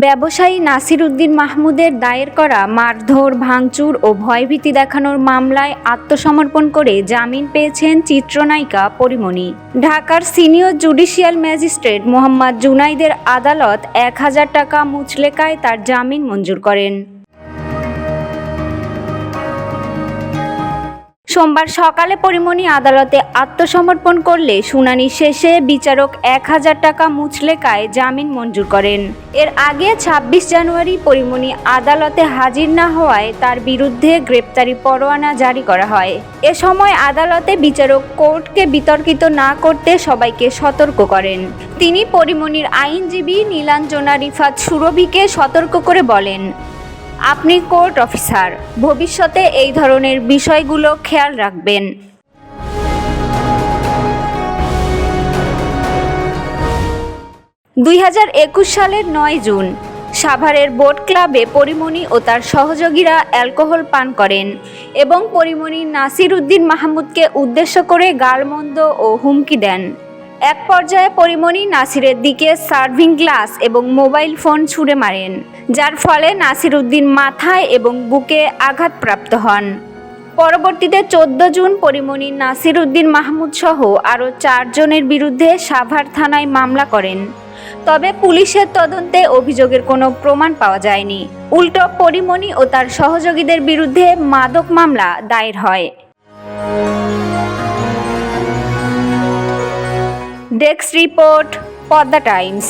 ব্যবসায়ী নাসির উদ্দিন মাহমুদের দায়ের করা মারধর, ভাঙচুর ও ভয়ভীতি দেখানোর মামলায় আত্মসমর্পণ করে জামিন পেয়েছেন চিত্রনায়িকা পরিমণি। ঢাকার সিনিয়র জুডিশিয়াল ম্যাজিস্ট্রেট মোহাম্মদ জুনাইদের আদালত এক হাজার টাকা মুচলেকায় তার জামিন মঞ্জুর করেন। সোমবার সকালে পরিমণি আদালতে আত্মসমর্পণ করলে শুনানি শেষে বিচারক এক হাজার টাকা মুচলেকায় জামিন মঞ্জুর করেন। এর আগে ২৬ জানুয়ারি পরিমণি আদালতে হাজির না হওয়ায় তার বিরুদ্ধে গ্রেপ্তারি পরোয়ানা জারি করা হয়। এ সময় আদালতে বিচারক কোর্টকে বিতর্কিত না করতে সবাইকে সতর্ক করেন। তিনি পরিমণির আইনজীবী নীলাঞ্জনা রিফাত সুরভিকে সতর্ক করে বলেন আপনি কোর্ট অফিসার। ভবিষ্যতে এই ধরনের বিষয়গুলো খেয়াল রাখবেন। দুই হাজার একুশ সালের নয় জুন, সাভারের বোট ক্লাবে পরিমণি ও তার সহযোগীরা অ্যালকোহল পান করেন এবং পরিমণি নাসির উদ্দিন মাহমুদকে উদ্দেশ্য করে গালমন্দ ও হুমকি দেন। এক পর্যায়ে পরিমণি নাসিরের দিকে সার্ভিং গ্লাস এবং মোবাইল ফোন ছুঁড়ে মারেন, যার ফলে নাসির উদ্দিন মাথায় এবং বুকে আঘাতপ্রাপ্ত হন। পরবর্তীতে চোদ্দ জুন পরিমণি নাসির উদ্দিন মাহমুদ সহ আরও চারজনের বিরুদ্ধে সাভার থানায় মামলা করেন। তবে পুলিশের তদন্তে অভিযোগের কোনো প্রমাণ পাওয়া যায়নি। উল্টো পরিমণি ও তার সহযোগীদের বিরুদ্ধে মাদক মামলা দায়ের হয়। Desk report Padma Times